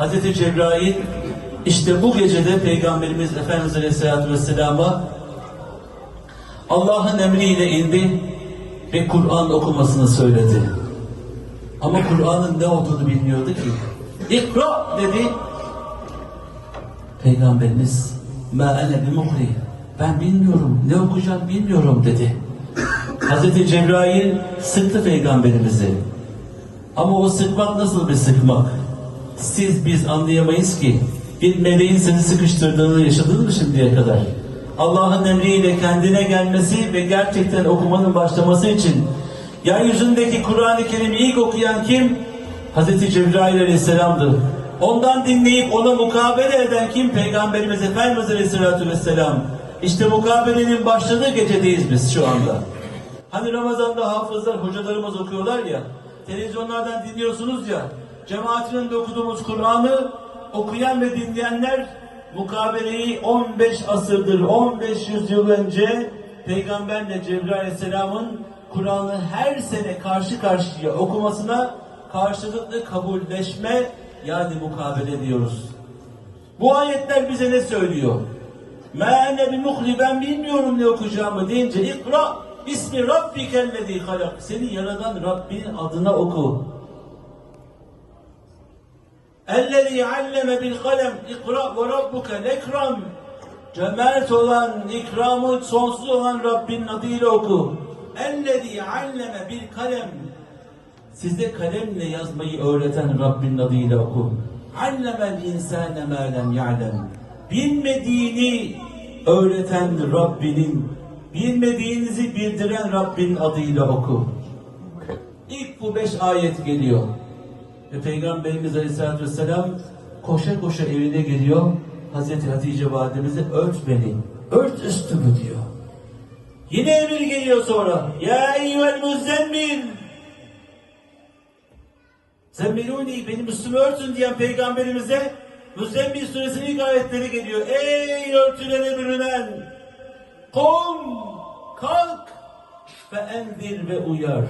Hazreti Cebrail işte bu gecede Peygamberimiz Efendimiz Aleyhisselatü Vesselam'a Allah'ın emriyle indi ve Kur'an okumasını söyledi. Ama Kur'an'ın ne olduğunu bilmiyordu ki. İkra dedi. Peygamberimiz ma ene bi muhri. Ben bilmiyorum, ne okuyacağım bilmiyorum dedi. Hazreti Cebrail sıktı peygamberimizi. Ama o sıkmak nasıl bir sıkmak? Siz biz anlayamayız ki. Bir meleğin seni sıkıştırdığını yaşadın mı şimdiye kadar? Allah'ın emriyle kendine gelmesi ve gerçekten okumanın başlaması için yeryüzündeki Kur'an-ı Kerim'i ilk okuyan kim? Hazreti Cebrail Aleyhisselam'dı. Ondan dinleyip ona mukabele eden kim? Peygamberimiz Efendimiz Aleyhisselatü Vesselam. İşte mukabelenin başladığı gecedeyiz biz şu anda. Hani Ramazan'da hafızlar, hocalarımız okuyorlar ya, televizyonlardan dinliyorsunuz ya, cemaatinin de okuduğumuz Kur'an'ı okuyan ve dinleyenler mukabeleyi 15 asırdır, 15 yüzyıl önce Peygamberle Cebrail Aleyhisselam'ın Kur'an'ı her sene karşı karşıya okumasına karşılıklı kabulleşme yani mukabele diyoruz. Bu ayetler bize ne söylüyor? Me'ene bi muhli ben bilmiyorum ne okuyacağımı deyince ikra ismi rabbikellezi halak seni yaradan Rabbinin adına oku. Bil kalem ikra ve rabbuke lekram cömert olan, ikramı sonsuz olan Rabbinin adıyla oku. Alleme bil kalem size kalemle yazmayı öğreten Rabbinin adıyla oku. Allemel insane ma lem ya'lem. Bilmediğini öğreten Rabbinin, bilmediğinizi bildiren Rabbinin adıyla oku. İlk bu beş ayet geliyor. Ve Peygamberimiz Aleyhisselatü Vesselam koşa koşa evine geliyor. Hazreti Hatice validemize ört beni, ört üstümü diyor. Yine emir geliyor sonra. Ya eyyüel muzzemmil. Zemmiluni benim üstümü örtün diyen peygamberimize Müzzemmil suresinin ilk ayetleri geliyor. Ey örtülene bürünen Kom kalk ve endir ve uyar.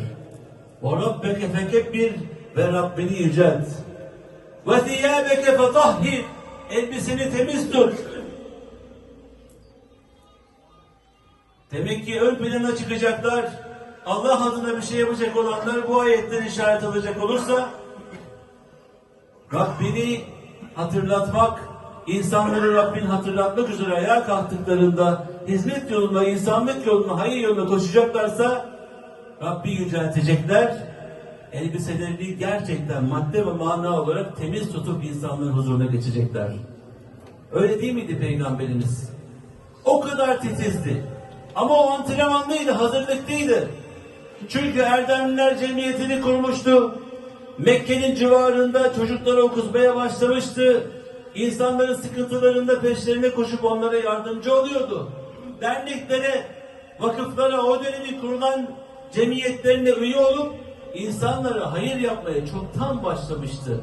Ve rabbeke fekebbir ve Rabbini yücelt. Ve thiyâbeke fetahhir elbiseni temiz tut. Demek ki ön plana çıkacaklar. Allah adına bir şey yapacak olanlar bu ayetten işaret alacak olursa Rabbini hatırlatmak, insanları Rabbin hatırlatmak üzere ayağa kalktıklarında hizmet yolunda, insanlık yolunda, hayır yolunda koşacaklarsa Rabbi yüceltecekler. Elbiselerini gerçekten madde ve mana olarak temiz tutup insanların huzuruna geçecekler. Öyle değil miydi Peygamberimiz? O kadar titizdi. Ama o antrenmanlıydı, hazırlıklıydı. Çünkü Erdemliler Cemiyeti'ni kurmuştu. Mekke'nin civarında çocuklara okutmaya başlamıştı. İnsanların sıkıntılarında peşlerine koşup onlara yardımcı oluyordu. Derneklere, vakıflara, o dönemin kurulan cemiyetlerine üye olup insanlara hayır yapmaya çoktan başlamıştı.